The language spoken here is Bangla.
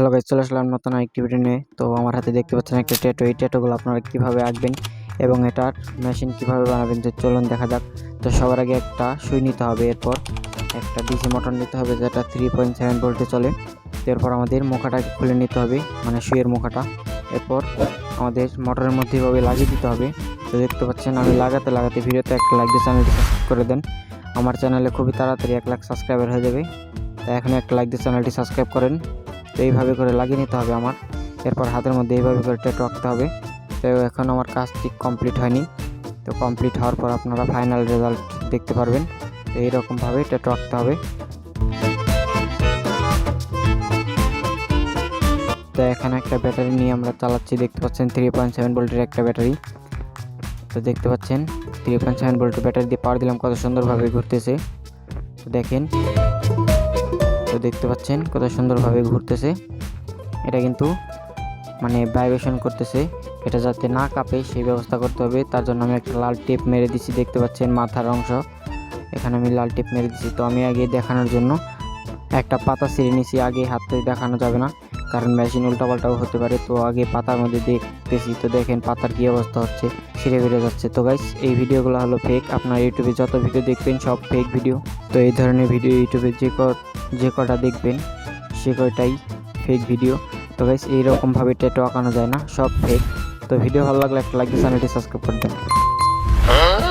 হ্যালো গাইজ চলে আসলাম নতুন একটি ভিডিও নিয়ে। তো আমার হাতে দেখতে পাচ্ছেন একটা ট্যাটু এই ট্যাটুগুলো আপনারা কীভাবে আঁকবেন এবং এটার মেশিন কীভাবে বানাবেন, তো চলুন দেখা যাক। তো সবার আগে একটা সুই নিতে হবে এরপর। একটা ডিসি মোটর নিতে হবে যেটা থ্রি পয়েন্ট সেভেন ভোল্টে চলে। তো এরপর আমাদের মুখাটাকে খুলে নিতে হবে মানে সুইয়ের মুখাটা। এরপর আমাদের মোটরের মধ্যে এভাবে লাগিয়ে দিতে হবে। তো দেখতে পাচ্ছেন, আমি লাগাতে লাগাতে ভিডিওতে একটা লাইক দিয়ে চ্যানেলটি সাবস্ক্রাইব করে দেন। আমার চ্যানেলে খুবই তাড়াতাড়ি এক লাখ সাবস্ক্রাইবার হয়ে যাবে। তাই এখন একটা লাইক দিয়ে চ্যানেলটি সাবস্ক্রাইব করেন। তো এইভাবে করে লাগিয়ে নিতে হবে আমার। এরপর হাতের মধ্যে এইভাবে করে ট্যাটু আঁকতে হবে। তো এখন আমার কাজটি কমপ্লিট হয়নি। তো কমপ্লিট হওয়ার পর আপনারা ফাইনাল রেজাল্ট দেখতে পারবেন। তো এইরকমভাবে ট্যাটু আঁকতে হবে। তো এখানে একটা ব্যাটারি নিয়ে আমরা চালাচ্ছি। দেখতে পাচ্ছেন থ্রি পয়েন্ট সেভেন ভোল্টের একটা ব্যাটারি তো দেখতে পাচ্ছেন থ্রি পয়েন্ট সেভেন ভোল্টের ব্যাটারি দিয়ে পাওয়ার দিলাম কত সুন্দরভাবে ঘুরতেছে। তো দেখেন। তো দেখতে পাচ্ছেন কত সুন্দরভাবে ঘুরতেছে। এটা কিন্তু মানে ভাইব্রেশন করতেছে। এটা যাতে না কাঁপে, সেই ব্যবস্থা করতে হবে। তার জন্য আমি একটা লাল টেপ মেরে দিচ্ছি দেখতে পাচ্ছেন মাথার অংশ। এখানে আমি লাল টেপ মেরে দিচ্ছি তো আমি আগে দেখানোর জন্য একটা পাতা ছিঁড়ে নিছি। আগে হাতে দেখানো যাবে না, কারণ মেশিন উল্টাপাল্টাও হতে পারে। তো আগে পাতার মধ্যে দেখতেছি। তো দেখেন পাতার কী অবস্থা হচ্ছে, ছিঁড়ে বেড়ে যাচ্ছে। তো গাইস এই ভিডিওগুলো হলো ফেক আপনার ইউটিউবে যত ভিডিও দেখবেন সব ফেক ভিডিও তো এই ধরনের ভিডিও ইউটিউবে যে যে কটা দেখবেন, সে কয়টাই ফেক ভিডিও তো গাইস এইরকমভাবে টেটো আঁকানো যায় না, সব ফেক তো ভিডিও ভালো লাগলে একটা লাইক দিয়ে চ্যানেলটি সাবস্ক্রাইব করে দেবেন